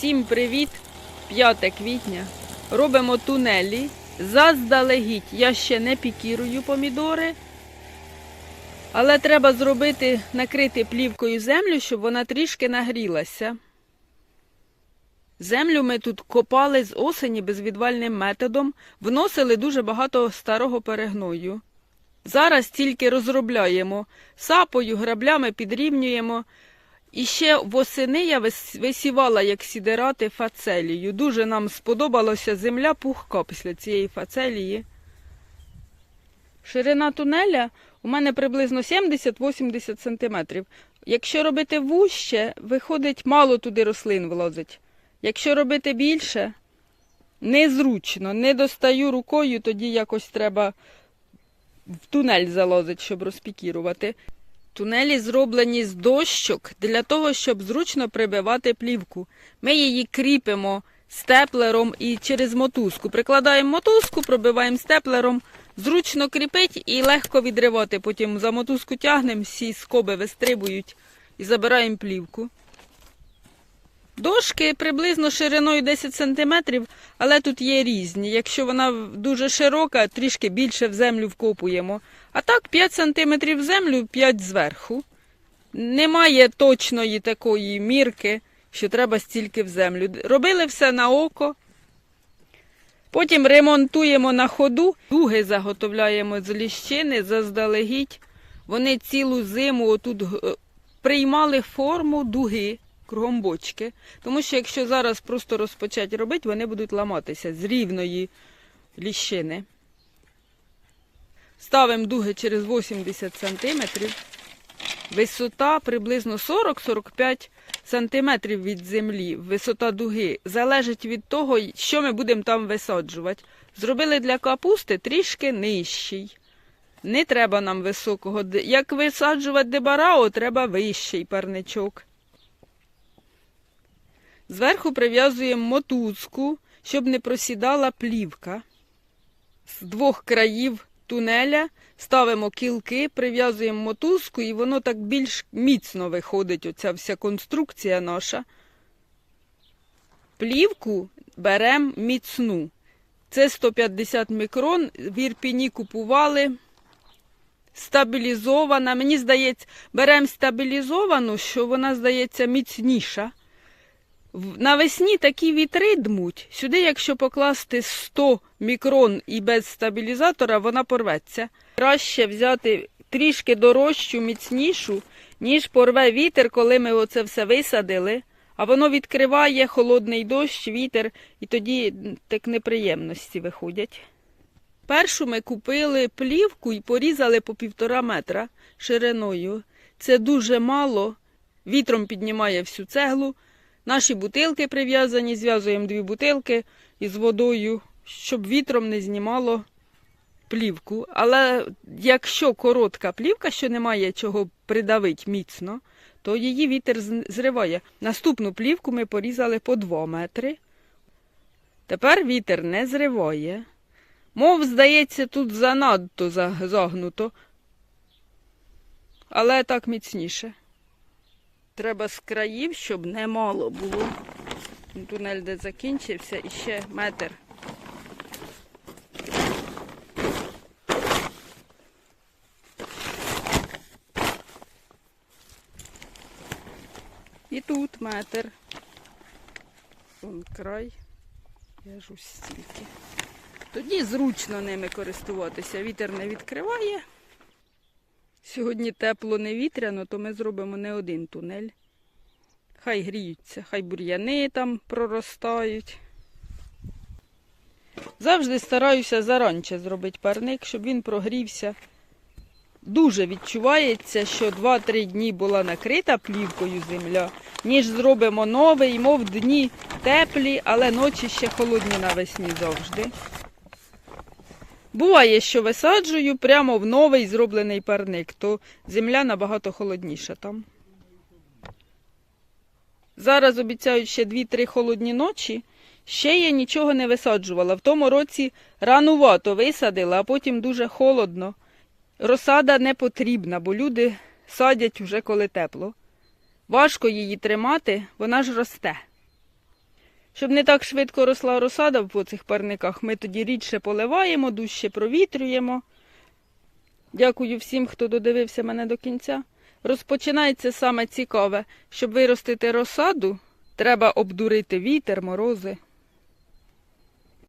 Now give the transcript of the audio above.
Всім привіт! 5 квітня. Робимо тунелі. Заздалегідь я ще не пікірую помідори. Але треба зробити, накрити плівкою землю, щоб вона трішки нагрілася. Землю ми тут копали з осені безвідвальним методом, вносили дуже багато старого перегною. Зараз тільки розробляємо сапою, граблями підрівнюємо. І ще восени я висівала як сідерати фацелію. Дуже нам сподобалася земля пухка після цієї фацелії. Ширина тунеля у мене приблизно 70-80 см. Якщо робити вуще, виходить, мало туди рослин влазить. Якщо робити більше, незручно, не достаю рукою, тоді якось треба в тунель залазити, щоб розпікірувати. Тунелі зроблені з дощок для того, щоб зручно прибивати плівку. Ми її кріпимо степлером і через мотузку. Прикладаємо мотузку, пробиваємо степлером, зручно кріпить і легко відривати. Потім за мотузку тягнемо, всі скоби вистрибують і забираємо плівку. Дошки приблизно шириною 10 см, але тут є різні. Якщо вона дуже широка, трішки більше в землю вкопуємо. А так 5 см в землю, 5 зверху. Немає точної такої мірки, що треба стільки в землю. Робили все на око. Потім ремонтуємо на ходу, дуги заготовляємо з ліщини заздалегідь. Вони цілу зиму отут приймали форму дуги кругом бочки. Тому що якщо зараз просто розпочати робити, вони будуть ламатися з рівної ліщини. Ставимо дуги через 80 см. Висота приблизно 40-45 см від землі. Висота дуги залежить від того, що ми будемо там висаджувати. Зробили для капусти трішки нижчий. Не треба нам високого. Як висаджувати дебарао, треба вищий парничок. Зверху прив'язуємо мотузку, щоб не просідала плівка. З двох країв тунеля ставимо кілки, прив'язуємо мотузку, і воно так більш міцно виходить, оця вся конструкція наша. Плівку беремо міцну. Це 150 мікрон, в Ірпіні купували. Стабілізована. Мені здається, беремо стабілізовану, що вона здається міцніша. Навесні такі вітри дмуть. Сюди, якщо покласти 100 мікрон і без стабілізатора, вона порветься. Краще взяти трішки дорожчу, міцнішу, ніж порве вітер, коли ми оце все висадили. А воно відкриває холодний дощ, вітер, і тоді так неприємності виходять. Першу ми купили плівку і порізали по півтора метра шириною. Це дуже мало. Вітром піднімає всю цеглу. Наші бутилки прив'язані, зв'язуємо дві бутилки із водою, щоб вітром не знімало плівку. Але якщо коротка плівка, що немає чого придавити міцно, то її вітер зриває. Наступну плівку ми порізали по 2 метри. Тепер вітер не зриває. Мов, здається, тут занадто загнуто, але так міцніше. Треба з країв, щоб не мало було. Тунель де закінчився і ще метр. І тут метр. Вон край. Я ж ось стільки. Тоді зручно ними користуватися. Вітер не відкриває. Сьогодні тепло не вітряно, то ми зробимо не один тунель. Хай гріються, хай бур'яни там проростають. Завжди стараюся заранче зробити парник, щоб він прогрівся. Дуже відчувається, що 2-3 дні була накрита плівкою земля, ніж зробимо новий, мов дні теплі, але ночі ще холодні навесні завжди. Буває, що висаджую прямо в новий зроблений парник, то земля набагато холодніша там. Зараз обіцяють ще 2-3 холодні ночі. Ще я нічого не висаджувала. В тому році ранувато висадила, а потім дуже холодно. Розсада не потрібна, бо люди садять уже коли тепло. Важко її тримати, вона ж росте. Щоб не так швидко росла розсада по цих парниках, ми тоді рідше поливаємо, дужче провітрюємо. Дякую всім, хто додивився мене до кінця. Розпочинається саме цікаве. Щоб виростити розсаду, треба обдурити вітер, морози.